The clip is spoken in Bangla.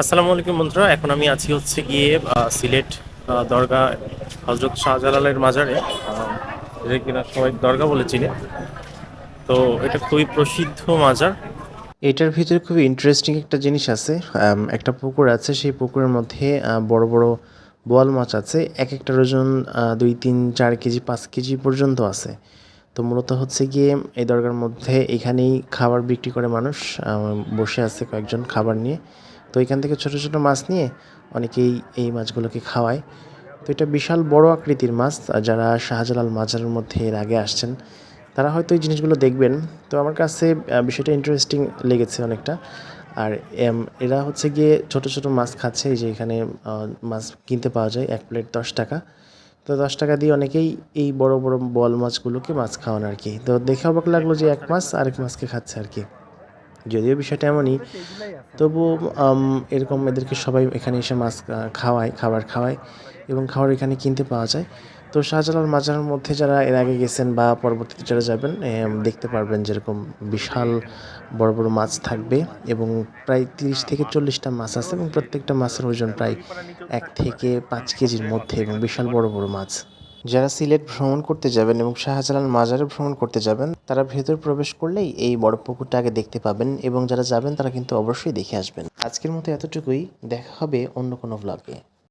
আসসালামু আলাইকুম বন্ধুরা, এখন আমি আছি হচ্ছে গিয়ে সিলেট দরগা হজরত শাহজালালের মাজারে। এটা কিনা সবাই দরগা বলে চিনে তো এটা খুবই প্রসিদ্ধ মাজার। এটার ভিতরে খুবই ইন্টারেস্টিং একটা জিনিস আছে। একটা পুকুর আছে, সেই পুকুরের মধ্যে বড় বড় বোয়াল মাছ আছে। এক একটা ওজন দুই, তিন, চার কেজি, পাঁচ কেজি পর্যন্ত আছে। তো মূলত হচ্ছে গিয়ে এই দরগার মধ্যে এখানেই খাবার বিক্রি করে মানুষ। বসে আছে কয়েকজন খাবার নিয়ে। তো এখান থেকে ছোট ছোট মাছ নিয়ে অনেকেই এই মাছগুলোকে খাওয়ায়। তো এটা বিশাল বড় আকৃতির মাছ। যারা শাহজালাল মাজারের মধ্যে এর আগে আসছেন, তারা হয়তো এই জিনিসগুলো দেখবেন। তো আমার কাছে বিষয়টা ইন্টারেস্টিং লেগেছে অনেকটা। আর এরা হচ্ছে গিয়ে ছোট ছোট মাছ খাচ্ছে। এই যে এখানে মাছ কিনতে পাওয়া যায়, এক প্লেট দশ টাকা। তো দশ টাকা দিয়ে অনেকেই এই বড় বড় বল মাছগুলোকে মাছ খাওয়ান আর কি। তো দেখে অবাক লাগল যে এক মাছ আরেক মাছকে খাচ্ছে আর কি। যদিও বিষয়টা এমনই তবু এরকম এদেরকে সবাই এখানে এসে মাছ খাওয়ায়, খাবার খাওয়ায় এবং খাবার এখানে কিনতে পাওয়া যায়। তো শাহজালাল মাজারের মধ্যে যারা এর আগে গেছেন বা পরবর্তীতে যারা যাবেন দেখতে পারবেন যেরকম বিশাল বড় বড় মাছ থাকবে এবং প্রায় তিরিশ থেকে চল্লিশটা মাছ আছে এবং প্রত্যেকটা মাছের ওজন প্রায় এক থেকে পাঁচ কেজির মধ্যে এবং বিশাল বড় বড় মাছ। যারা সিলেট ভ্রমণ করতে যাবেন এবং শাহজালাল মাজারে ভ্রমণ করতে যাবেন, তারা ভেতর প্রবেশ করলেই এই বড় পুকুরটা আগে দেখতে পাবেন এবং যারা যাবেন, তারা কিন্তু অবশ্যই দেখে আসবেন। আজকের মতো এতটুকুই। দেখা হবে অন্য কোনো ভ্লগে